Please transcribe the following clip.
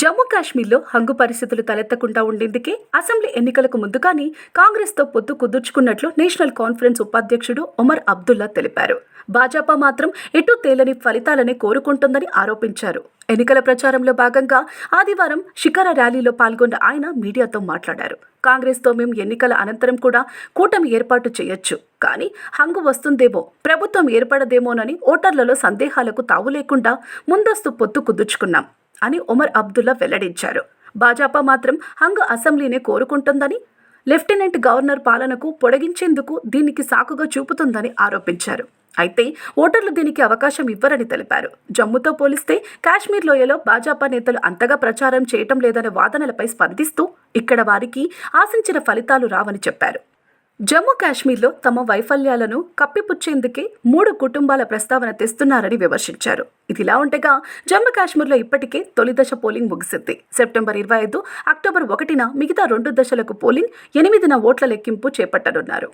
జమ్మూ కాశ్మీర్లో హంగు పరిస్థితులు తలెత్తకుండా ఉండేందుకే అసెంబ్లీ ఎన్నికలకు ముందుగానే కాంగ్రెస్తో పొత్తు కుదుర్చుకున్నట్లు నేషనల్ కాన్ఫరెన్స్ ఉపాధ్యక్షుడు ఒమర్ అబ్దుల్లా తెలిపారు. భాజపా మాత్రం ఎటు తేలని ఫలితాలనే కోరుకుంటుందని ఆరోపించారు. ఎన్నికల ప్రచారంలో భాగంగా ఆదివారం శిఖర ర్యాలీలో పాల్గొన్న ఆయన మీడియాతో మాట్లాడారు. కాంగ్రెస్తో మేము ఎన్నికల అనంతరం కూడా కూటమి ఏర్పాటు చేయొచ్చు. కానీ హంగు వస్తుందేమో ప్రభుత్వం ఏర్పడదేమోనని ఓటర్లలో సందేహాలకు తావు లేకుండా ముందస్తు పొత్తు కుదుర్చుకున్నాం. అని ఒమర్ అబ్దుల్లా వెల్లడించారు. భాజపా మాత్రం హంగ్ అసెంబ్లీనే కోరుకుంటుందని లెఫ్టినెంట్ గవర్నర్ పాలనకు పొడిగించేందుకు దీనికి సాకుగా చూపుతుందని ఆరోపించారు. అయితే ఓటర్లు దీనికి అవకాశం ఇవ్వరని తెలిపారు. జమ్మూతో పోలిస్తే కాశ్మీర్ లోయలో భాజపా నేతలు అంతగా ప్రచారం చేయటం లేదనే వాదనలపై స్పందిస్తూ ఇక్కడ వారికి ఆశించిన ఫలితాలు రావని చెప్పారు. జమ్మూ కాశ్మీర్లో తమ వైఫల్యాలను కప్పిపుచ్చేందుకే మూడు కుటుంబాల ప్రస్తావన తెస్తున్నారని విమర్శించారు. ఇదిలా ఉండగా జమ్మూ కాశ్మీర్లో ఇప్పటికే తొలి దశ పోలింగ్ ముగిసింది. సెప్టెంబర్ ఇరవై ఐదు అక్టోబర్ ఒకటిన మిగతా రెండు దశలకు పోలింగ్ ఎనిమిదిన ఓట్ల లెక్కింపు చేపట్టనున్నారు.